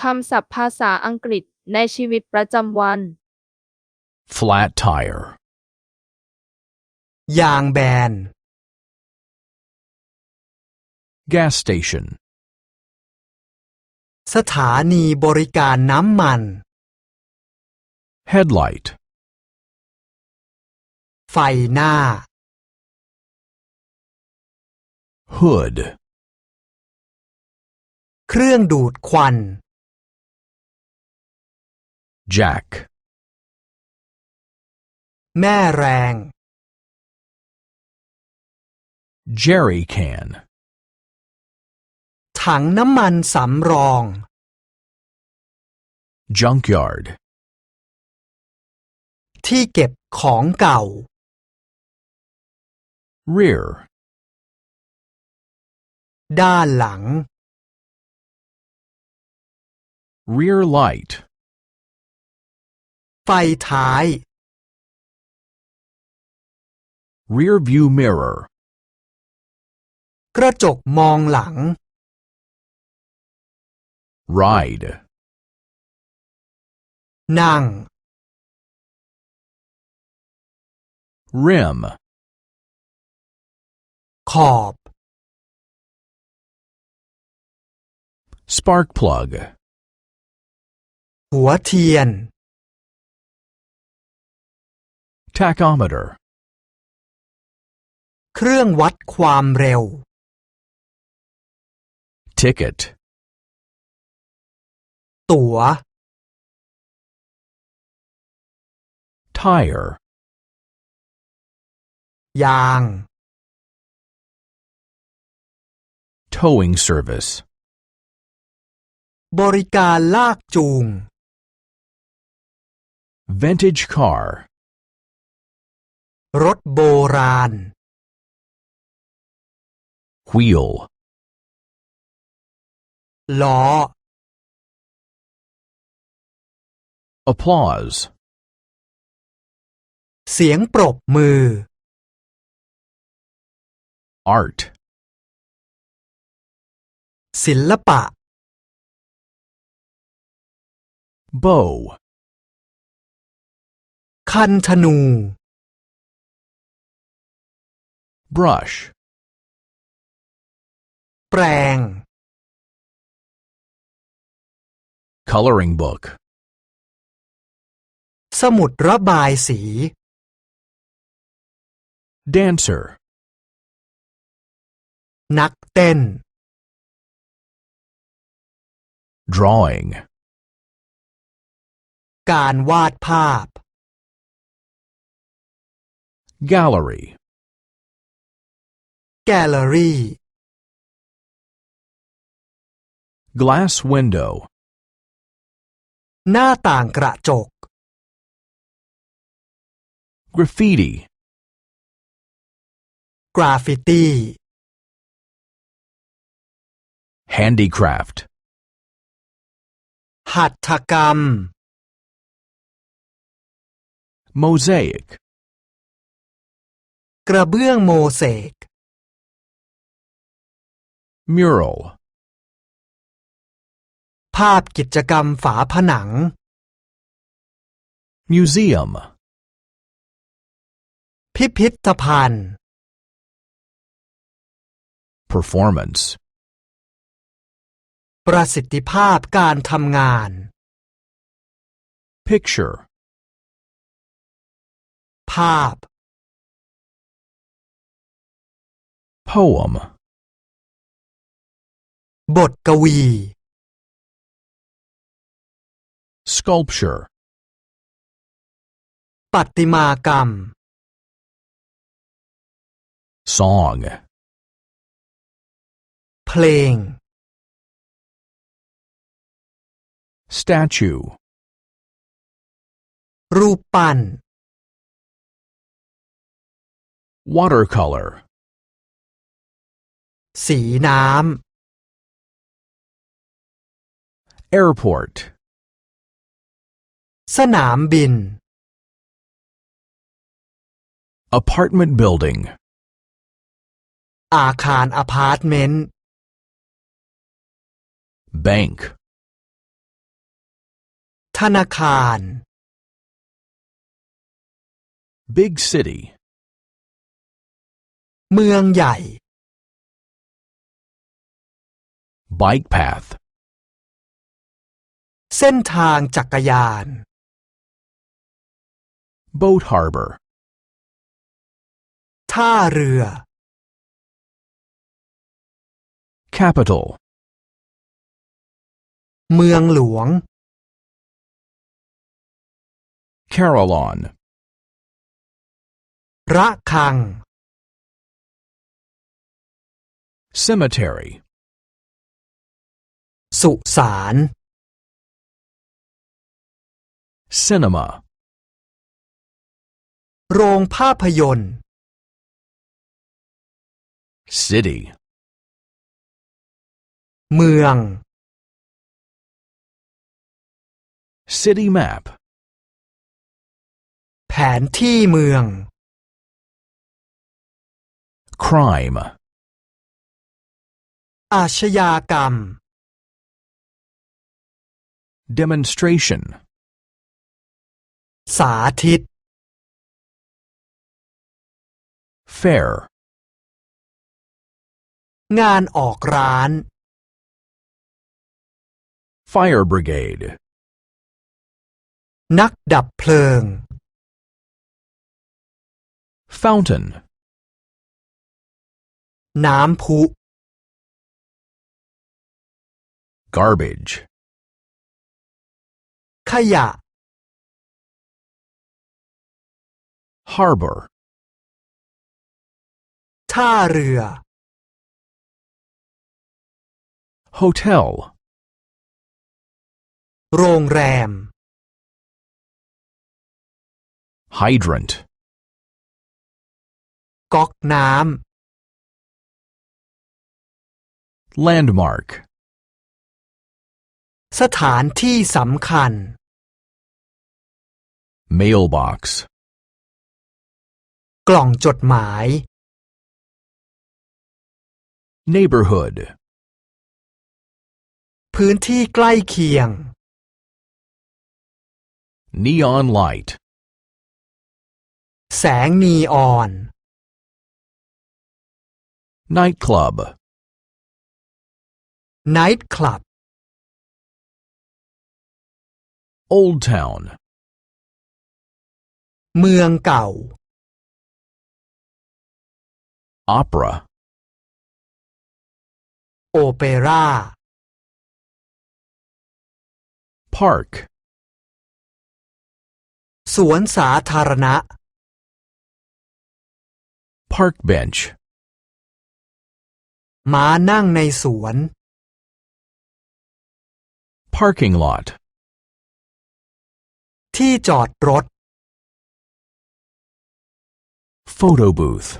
คำศัพท์ภาษาอังกฤษในชีวิตประจำวัน flat tire, ยางแบน gas station, สถานีบริการน้ำมัน headlight, ไฟหน้า hood, เครื่องดูดควัน jack, แม่แรง jerry can, ถังน้ำมันสำรอง junkyard, ที่เก็บของเก่า rear, ด้านหลัง rear light, ไฟท้าย rear view mirror, กระจกมองหลัง ride, นั่ง rim, ขอบ spark plug, หัวเทียน tachometer, เครื่องวัดความเร็ว ticket, ตั๋ว tire, ยาง towing service, บริการลากจูง vintage car, รถโบราณ wheel, ล้อ applause, เสียงปรบมือ art, ศิลปะ bow, คันธนู brush, แปรง coloring book, สมุดระบายสี dancer, นักเต้น drawing, การวาดภาพ gallery, แกลเลอรี่ glass window, หน้าต่างกระจก graffiti, กราฟฟิตี้ handicraft, หัตถกรรม mosaic, กระเบื้องโมเสก mural, ภาพกิจกรรมฝาผนัง museum, พิพิธภัณฑ์ performance, ประสิทธิภาพการทำงาน picture, ภาพ poem, บทกวี sculpture, ปัติมากรรม song, เพลง statue, รูปปั้น watercolor, สีน้ำ airport, สนามบิน apartment building, อาคารอพาร์ตเมนต์ bank, ธนาคาร Big city. เมืองใหญ่ Bike path. เส้นทางจักรยาน Boat harbor. ท่าเรือ Capital. เมืองหลวง Carillon. ระฆัง Cemetery. สุสาน Cinema. โรงภาพยนตร์ City. เมือง City map. แผนที่เมือง Crime. อาชญากรรม Demonstration. สาธิต Fair. งานออกร้าน Fire brigade. นักดับเพลิง Fountain. น้ำพุ Garbage. ขยะ Harbor. ท่าเรือ Hotel. โรงแรม Hydrant. ก๊อกน้ Landmark. ำ สถานที่สำคัญ Mailbox. กล่องจดหมาย Neighborhood. พื้นที่ใกล้เคียง Neon light. แสงนีออน Nightclub. ไนท์คลับ Old Town. เมืองเก่า Opera. โอเปร่า Park. สวนสาธารณะ Park bench. ม้านั่งในสวน Parking lot. ที่จอดรถ Photo booth.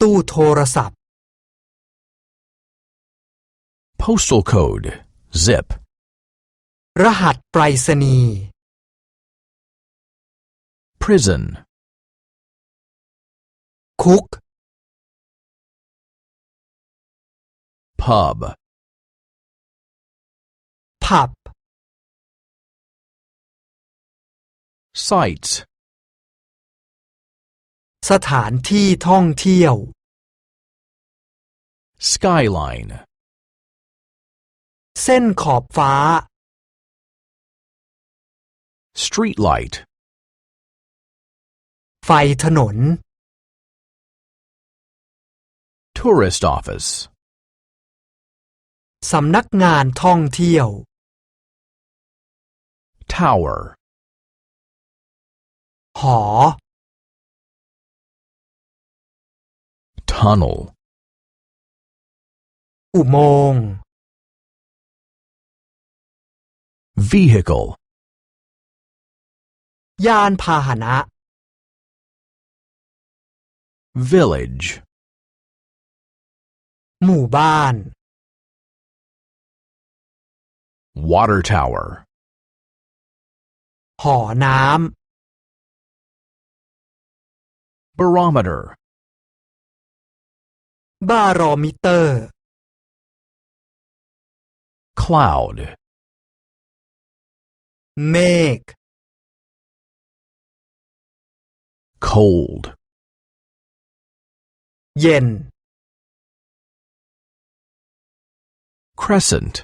ตู้โทรศัพท์ Postal code. Zip. รหัสไปรษณีย์ Prison. คุก Pub. ผับ Sites. สถานที่ท่องเที่ยว Skyline. เส้นขอบฟ้า Street light. ไฟถนน Tourist office. สำนักงานท่องเที่ยว Tower. หอ Tunnel. อุโมงค์ Vehicle. ยานพาหนะ Village. หมู่บ้าน Water tower. หอน้ Barometer. ำบารอมิเตอร์ Cloud. เมฆ cold, เย็น crescent,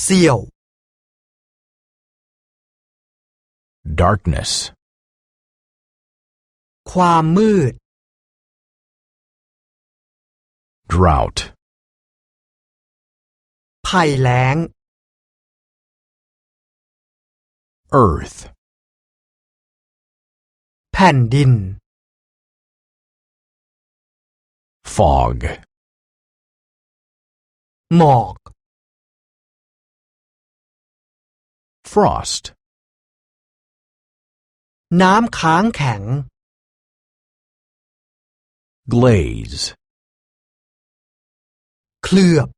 เสี้ยว darkness, ความมืด drought, ภัยแล้ง earth, แผ่นดิน fog, หมอก frost, น้ำค้างแข็ง glaze, เคลือบ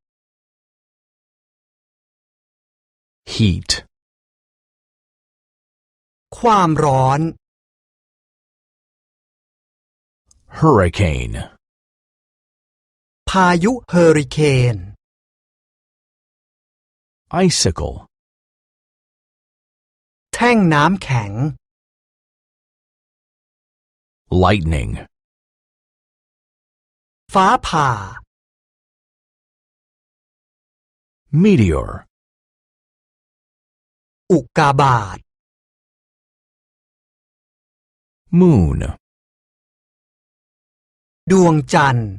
heat, ความร้อน hurricane, พายุเฮอริเคน icicle, แท่งน้ำแข็ง lightning, ฟ้าผ่า meteor, อุกกาบาต moon, ดวงจันทร์